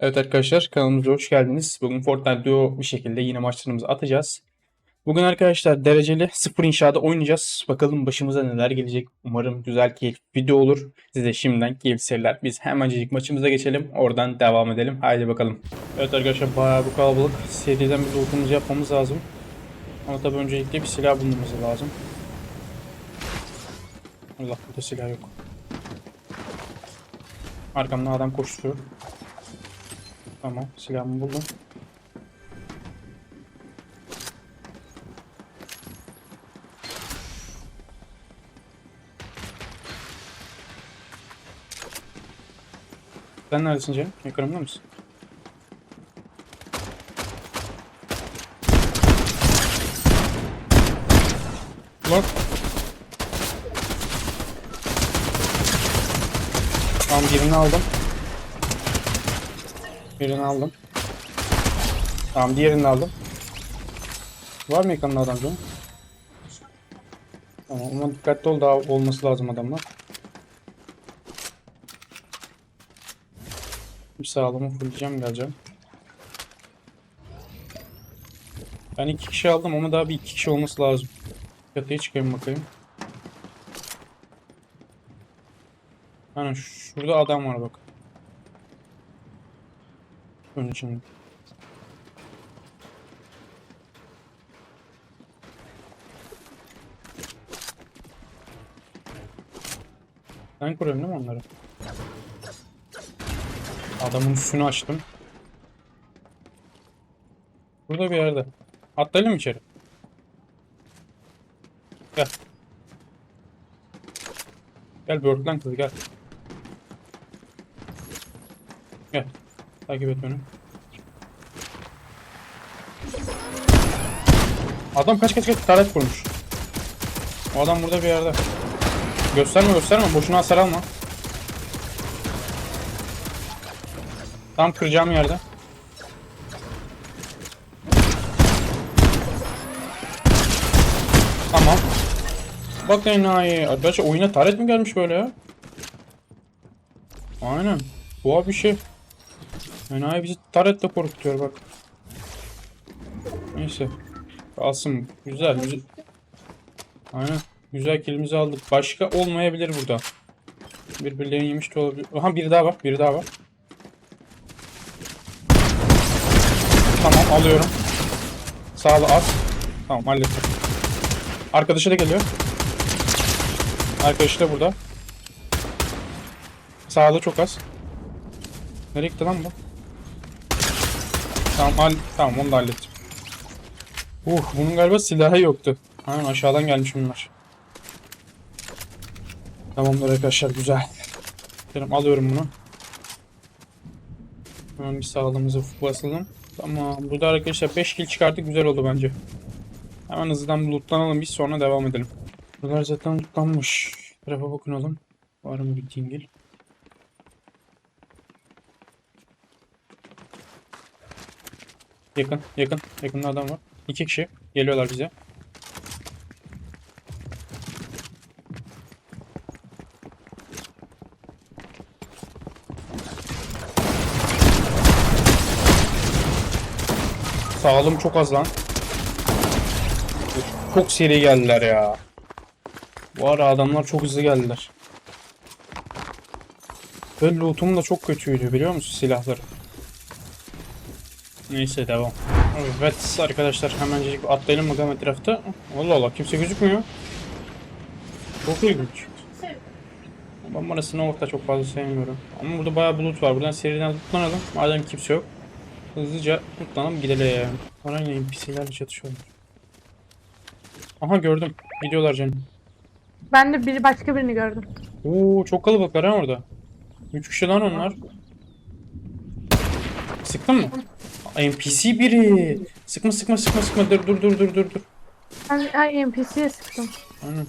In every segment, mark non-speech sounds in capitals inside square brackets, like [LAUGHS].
Evet arkadaşlar kanalımıza hoş geldiniz. Bugün Fortnite Duo bir şekilde yine maçlarımızı atacağız. Bugün arkadaşlar dereceli sıfır inşaada oynayacağız. Bakalım başımıza neler gelecek. Umarım güzel keyifli video olur. Size şimdiden keyifli seyirler. Biz hemencecik maçımıza geçelim. Oradan devam edelim. Haydi bakalım. Evet arkadaşlar bayağı bu kalabalık. Seriden bir lootumuzu yapmamız lazım. Ama tabii öncelikle bir silah bulmamız lazım. Allah burada silah yok. Arkamdan adam koşturuyor. Tamam silahımı buldum. Sen neredesin Cem? Yakınımda mısın? Lan. Tamam birini aldım. Birini aldım. Tamam diğerini de aldım. Var mı yakında adam canım? Tamam ama dikkatli ol daha olması lazım adamlar. Bir sağlamı fulleyeceğim geleceğim. Ben iki kişi aldım ama daha bir iki kişi olması lazım. Çatıya çıkayım bakayım. Hani şurada adam var bak. Onun için. Ben kuruyorum değil mi onları? Adamın üstünü açtım. Burada bir yerde. Atlayalım içeri? Gel. Gel Birdland kız gel. Gel. Takip et beni. Adam kaç kaç kaç taret kurmuş. O adam burada bir yerde. Gösterme gösterme boşuna hasar alma. Tam kıracağım yerde. Tamam. Bak enayi. Arkadaşlar oyuna taret mi gelmiş böyle ya? Aynen. Bu bir şey. Enayi bizi taretle korkutuyor bak. Neyse. Kalsın. Güzel. güzel. Aynen. Güzel kilimizi aldık. Başka olmayabilir burada. Birbirlerini yemiş de olabilir. Aha biri daha var. Biri daha var. Tamam alıyorum. Sağlı az. Tamam hallettim. Arkadaşı da geliyor. Arkadaşı da burada. Sağlı çok az. Nereye gitti lan bu? Tamam, tamam onu da hallettim. Uh, bunun galiba silahı yoktu. Aynen aşağıdan gelmiş bunlar. Tamamdır arkadaşlar güzel. Benim alıyorum bunu. Hemen bir sağlığımızı basalım. Tamam burada arkadaşlar 5 kill çıkarttık güzel oldu bence. Hemen hızlıdan bir lootlanalım biz sonra devam edelim. Buralar zaten lootlanmış. Tarafa bakın oğlum. Var mı bir tingil? Yakın, yakın. Yakında adam var. İki kişi. Geliyorlar bize. Sağlığım çok az lan. Çok seri geldiler ya. Bu ara adamlar çok hızlı geldiler. Ve lootum da çok kötüydü biliyor musun silahları? Neyse devam. Evet arkadaşlar hemencik bir atlayalım bakalım etrafta. Allah Allah kimse gözükmüyor. Çok ilginç. Ben burasını orta çok fazla sevmiyorum. Ama burada bayağı bulut var. Buradan seriden lootlanalım. Madem kimse yok. Hızlıca lootlanalım gidelim. Orayla NPC'lerle çatışıyorlar. Aha gördüm. Gidiyorlar canım. Ben de biri başka birini gördüm. Oo çok kalabalıklar ha orada. 3 kişi lan onlar. Sıktın mı? NPC biri. Sıkma sıkma sıkma sıkma dur dur dur dur dur dur. Ben ay NPC'ye sıktım. Aynen.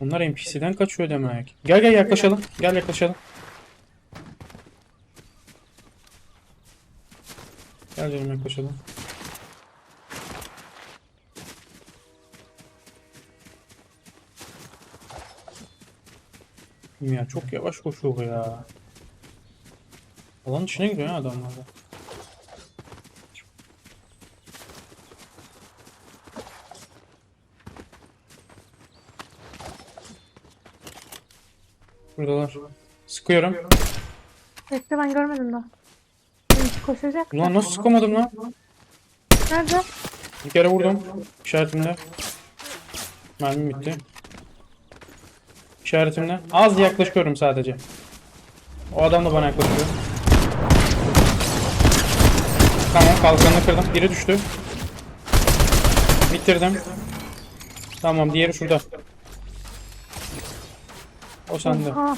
Onlar NPC'den kaçıyor demek. Gel gel yaklaşalım. Gel yaklaşalım. Gel canım yaklaşalım. Ya çok yavaş koşuyor ya. Alan dışına gidiyor ya adamlar da. Buradalar. Sıkıyorum. Bekle ben görmedim daha. Koşacak. Ulan nasıl sıkamadım lan? Nerede? Bir kere vurdum. İşaretimle. Mermim bitti. İşaretimle. Az yaklaşıyorum sadece. O adam da bana yaklaşıyor. Tamam kalkanını kırdım. Biri düştü. Bitirdim. Tamam diğeri şurada. O sende. Aa,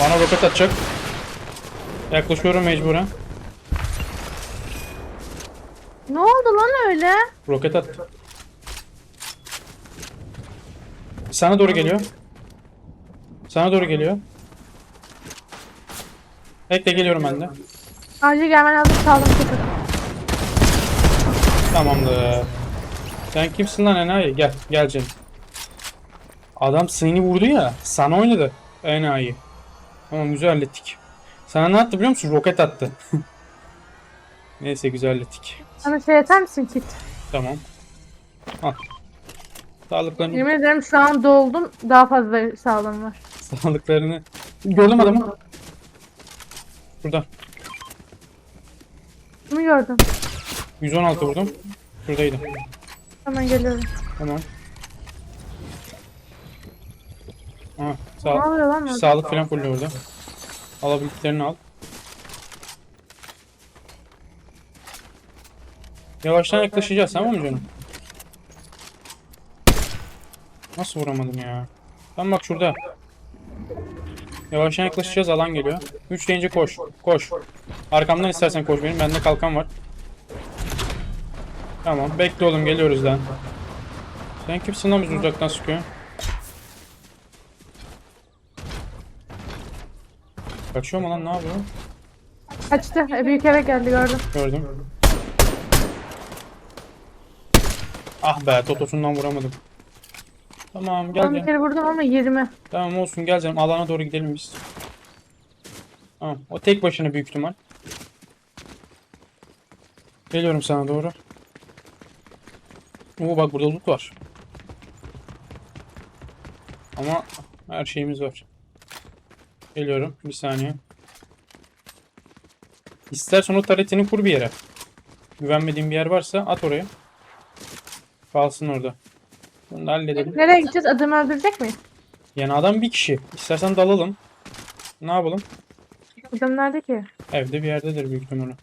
Bana roket atacak. Yaklaşıyorum mecburen. ne oldu lan öyle? Roket attı. Sana doğru geliyor. Sana doğru geliyor. Bekle geliyorum ben de. Acil gelmen lazım sağlam kötü. Tamamdır. Sen kimsin lan enayi? Gel, gel canım. Adam seni vurdu ya. Sana oynadı. Enayi. Tamam güzel hallettik. Sana ne attı biliyor musun? Roket attı. [LAUGHS] Neyse güzel hallettik. Bana şey yeter misin kit? Tamam. Al. Sağlıklarını, Yemin ederim şu an doldum. Daha fazla sağlam var. [LAUGHS] sağlıklarını. Gördüm adamı. Burada. Kimi gördüm? 116 vurdum. Şuradaydı. Hemen geliyorum. Tamam. Ne sağ, oluyor lan orada? sağlık falan full orada. Alabildiklerini al. Yavaştan yaklaşacağız tamam mı canım? Nasıl vuramadım ya? Tam bak şurada. Yavaştan yaklaşacağız alan geliyor. 3 deyince koş. Koş. Arkamdan istersen koş benim. Bende kalkan var. Tamam. Bekle oğlum geliyoruz lan. Sen kimsin lan bizi uzaktan sıkıyor? Kaçıyor mu lan ne yapıyor? Kaçtı. E, büyük eve geldi gördüm. Gördüm. Ah be totosundan vuramadım. Tamam gel Ben bir gel. kere vurdum ama 20. Tamam olsun gel canım alana doğru gidelim biz. Tamam o tek başına büyük ihtimal. Geliyorum sana doğru. Oo bak burada loot var. Ama her şeyimiz var. Geliyorum bir saniye. İstersen o taretini kur bir yere. Güvenmediğin bir yer varsa at oraya. Kalsın orada. Bunu da halledelim. Nereye gideceğiz? Adamı öldürecek miyiz? Yani adam bir kişi. İstersen dalalım. Ne yapalım? Adam nerede ki? Evde bir yerdedir büyük ihtimalle.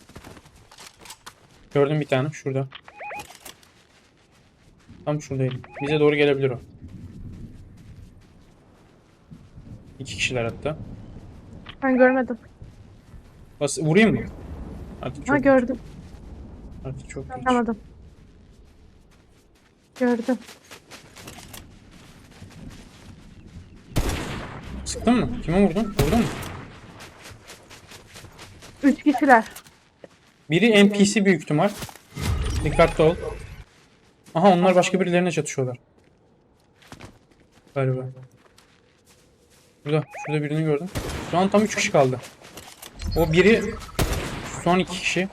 Gördüm bir tane şurada. Tam şuradaydı. Bize doğru gelebilir o. İki kişiler hatta. Ben görmedim. Bas vurayım mı? Artık Ha çok, gördüm. artık çok geç. Anlamadım. Gördüm. Sıktın mı? Kime vurdun? Vurdun mu? Üç kişiler. Biri NPC büyük ihtimal. Dikkatli ol. Aha onlar başka birilerine çatışıyorlar. Galiba. Burada. Şurada birini gördüm. Şu an tam 3 kişi kaldı. O biri son 2 kişi.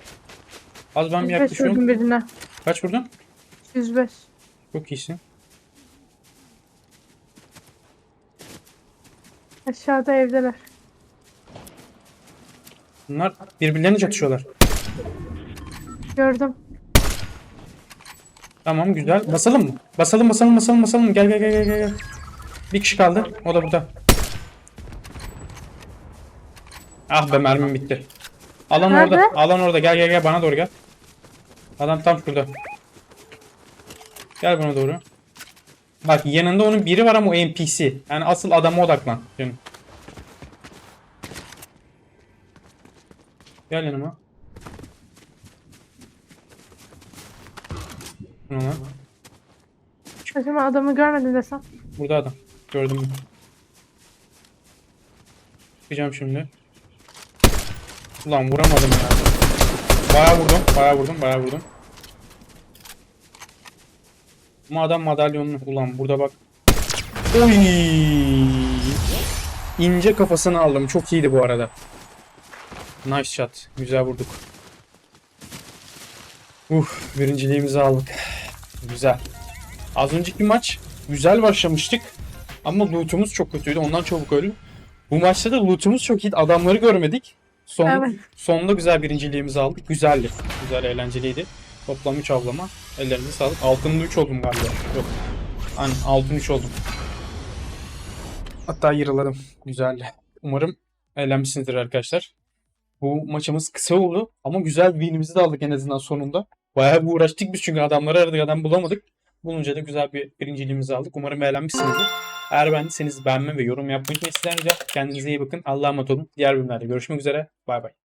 Az ben bir 105 yaklaşıyorum. birine. Kaç vurdun? 105. Çok iyisin. Aşağıda evdeler. Bunlar birbirlerine çatışıyorlar. Gördüm. Tamam güzel. Basalım mı? Basalım basalım basalım basalım. Gel gel gel gel gel. Bir kişi kaldı. O da burada. Ah be mermim bitti. Alan Nerede? orada. Alan orada. Gel gel gel bana doğru gel. Adam tam şurada. Gel bana doğru. Bak yanında onun biri var ama o NPC. Yani asıl adama odaklan. Canım. Gel yanıma. Lan? Acaba adamı görmedin desem. Burada adam. Gördüm? Çıkacağım şimdi. Ulan vuramadım ya. Bayağı vurdum. Bayağı vurdum. Bayağı vurdum. Ama adam madalyonlu. Ulan burada bak. Oy. ince kafasını aldım. Çok iyiydi bu arada. Nice shot. Güzel vurduk. Uf, birinciliğimizi aldık. Güzel. Az önceki maç güzel başlamıştık. Ama loot'umuz çok kötüydü. Ondan çabuk öldü. Bu maçta da loot'umuz çok iyiydi. Adamları görmedik. Son, Evet. Sonunda güzel birinciliğimizi aldık. Güzeldi. Güzel, eğlenceliydi. Toplam 3 avlama. Ellerinize sağlık. Altının 3 oldum galiba. Yok. Aynen altın 3 oldum. Hatta yırıladım. Güzeldi. Umarım eğlenmişsinizdir arkadaşlar. Bu maçımız kısa oldu ama güzel winimizi de aldık en azından sonunda. Bayağı bir uğraştık biz çünkü adamları aradık adam bulamadık. Bulunca da güzel bir birinciliğimizi aldık. Umarım eğlenmişsinizdir. Eğer beğendiyseniz beğenme ve yorum yapmayı. Sizden. Kendinize iyi bakın. Allah'a emanet olun. Diğer bölümlerde görüşmek üzere. Bay bay.